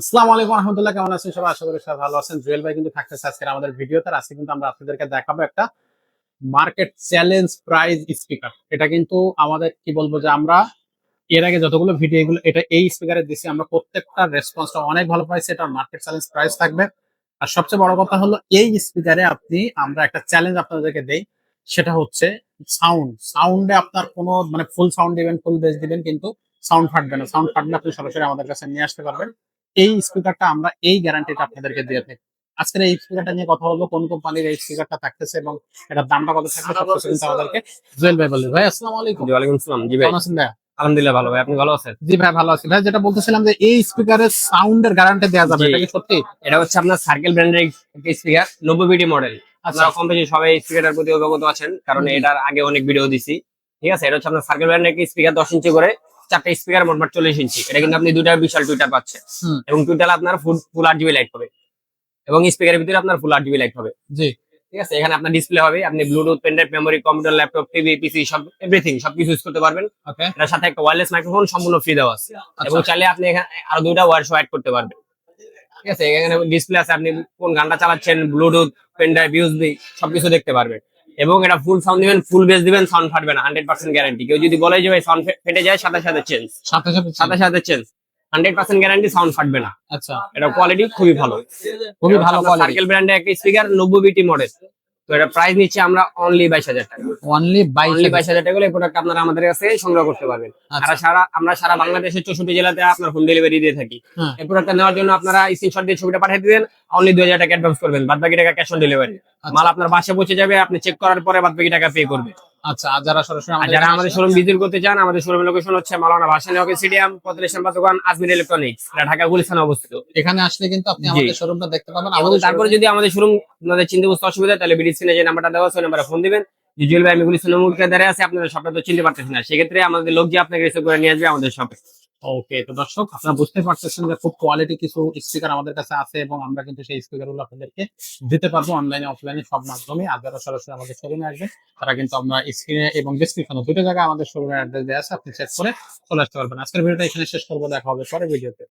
আসসালামু আলাইকুম রহমতুল্লাহ, কেমন আছেন সবাই? আশা করি সবাই ভালো আছেন। জুয়েল ভাই কিন্তু থাকতেছে আজকের আমাদের ভিডিওতে আজকে কিন্তু আমরা আপনাদেরকে দেখাবো একটা মার্কেট চ্যালেঞ্জ প্রাইজ স্পিকার এটা কিন্তু আমাদের, কি বলব যে আমরা এর আগে যতগুলো ভিডিও এগুলো, এটা এই স্পিকারে দিছি। আমরা প্রত্যেকটা রেসপন্সটা অনেক ভালো পাইছি। এটা মার্কেট চ্যালেঞ্জ প্রাইস থাকবে। আর সবচেয়ে বড় কথা হলো, এই স্পিকারে আপনি, আমরা একটা চ্যালেঞ্জ আপনাদেরকে দেই। সেটা হচ্ছে সাউন্ড সাউন্ডে আপনার কোনো মানে ফুল সাউন্ড দিবেন ফুল বেস দিবেন, কিন্তু সাউন্ড ফাটবে না। সাউন্ড ফাটলে আপনি সরাসরি আমাদের কাছে নিয়ে আসতে পারবেন। এই স্পিকারটা আমরা এই গ্যারান্টিটা আপনাদেরকে দিয়ে থাকি। আজকের এই স্পিকারটা নিয়ে কথা বলব কোন কোম্পানির এই স্পিকারটা থাকতেছে এবং এটার দামটা কত থাকবে সবকিছু কিন্তু আমাদেরকে জুয়েল ভাই বলবে। ভাই আসসালামু আলাইকুম। জি ওয়ালাইকুম আসসালাম। জি ভাই। কেমন আছেন ভাই আলহামদুলিল্লাহ ভালো ভাই আপনি ভালো আছেন? জি ভাই ভালো আছি। ভাই যেটা বলতেছিলাম যে এই স্পিকারের সাউন্ডের গ্যারান্টি দেওয়া যাবে এটা কি সত্যি? এটা হচ্ছে আপনার সার্কেল ব্র্যান্ডের একটা স্পিকার নব্বই বিডি মডেল আচ্ছা। আপনারা কম বেশি সবাই স্পিকারের প্রতি অবগত আছেন কারণ এটার আগে অনেক ভিডিও দিছি। ঠিক আছে? এটা হচ্ছে আপনার সার্কেল ব্র্যান্ডের একটা স্পিকার দশ ইঞ্চি করে। চারটা স্পিকার মোটমাট চল্লিশ ইঞ্চি এটা কিন্তু আপনি দুইটা বিশাল টুইটার পাচ্ছেন এবং টুইটার আপনার ফুল ফুল আট জিবি লাইট হবে। এবং স্পিকারের ভিতরে আপনার ফুল আট জিবি লাইট হবে। জি। ঠিক আছে? এখানে আপনার ডিসপ্লে হবে। আপনি bluetooth pen drive memory computer laptop TV PC সব এভরিথিং সবকিছু ইউজ করতে পারবেন। ওকে এটার সাথে একটা ওয়্যারলেস মাইক্রোফোন সম্পূর্ণ ফ্রি দেওয়া আছে। এবং আচ্ছা চাইলে আপনি এখানে আরও দুইটা ওয়্যার অ্যাড করতে পারবেন। ঠিক আছে? এখানে ডিসপ্লে আছে। আপনি কোন গানটা চালাচ্ছেন ব্লুটুথ পেন ড্রাইভ ইউএসবি সবকিছু দেখতে পারবেন। এবং এটা ফুল সাউন্ড দিবেন ফুল বেস দিবেন সাউন্ড ফাটবে না হান্ড্রেড পার্সেন্ট গ্যারান্টি কেউ যদি বলে যে ভাই সাউন্ড ফেটে যায় সাথে সাথে চেঞ্জ সাথে সাথে সাথে সাথে change hundred percent guarantee sound ফাটবে না। আচ্ছা। এটা কোয়ালিটি খুবই ভালো। খুবই ভালো কোয়ালিটি সার্কেল ব্র্যান্ডের একটা স্পিকার নব্বই বিটি মডেল তো এটা প্রাইস নিচ্ছে আমরা অনলি বাইশ হাজার টাকা। অনলি অনলি বাইশ হাজার টাকা এই প্রোডাক্ট আপনারা আমাদের কাছে সংগ্রহ করতে পারবেন। আচ্ছা। সারা আমরা সারা বাংলাদেশের চৌষট্টি জেলাতে আপনার হোম ডেলিভারি দিয়ে থাকি। হ্যাঁ। এই প্রোডাক্টটা নেওয়ার জন্য আপনারা স্ক্রিনশট দিয়ে ছবিটা পাঠিয়ে দিবেন অনলি দুই হাজার টাকা অ্যাডভান্স করবেন। বাদ বাকি টাকা ক্যাশ অন ডেলিভারি। মাল আপনার বাসে পৌঁছে যাবে আপনি চেক করার পরে বাদ বাকি টাকা পে করবে আচ্ছা যারা সরাসরি আমাদের যারা আমাদের শোরুম ভিজিট করতে চান আমাদের শোরুমের লোকেশন হচ্ছে মালানা ভাসানী হকি স্টেডিয়াম বা দোকান আজমির ইলেকট্রনিক্স ঢাকা গুলিস্তানে অবস্থিত। এখানে আসলে কিন্তু আপনি। আমাদের শোরুমটা দেখতে পাবেন। আমাদের তারপরে যদি আমাদের শোরুম আপনাদের চিনতে বুঝতে অসুবিধা হয়, তাহলে বিডি স্ক্রিনে যে নাম্বারটা দেওয়া আছে ওই নাম্বারে ফোন দিবেন। জুয়েল ভাই আমি গুলিস্তানের মুখে দাঁড়িয়ে আছে আপনাদের সবটা তো চিনতে পারতেছেন না। সেক্ষেত্রে আমাদের লোক যে আপনাকে রিসিভ করে নিয়ে আসবে আমাদের শপে ওকে তো দর্শক, আপনারা বুঝতে পারতেছেন যে খুব কোয়ালিটি কিছু স্পিকার আমাদের কাছে আছে এবং আমরা কিন্তু সেই স্পিকারগুলো আপনাদেরকে দিতে পারব অনলাইনে অফলাইনে সব মাধ্যমে। আর যারা সরাসরি আমাদের শোরুমে আসবে তারা কিন্তু আমরা স্ক্রিনে এবং ডিসক্রিপশনে দুটো জায়গায় আমাদের শোরুমের অ্যাড্রেস দেওয়া আছে, আপনি চেক করে চলে আসতে পারবেন। আজকের ভিডিওটা এখানে শেষ করব, দেখা হবে পরে ভিডিওতে।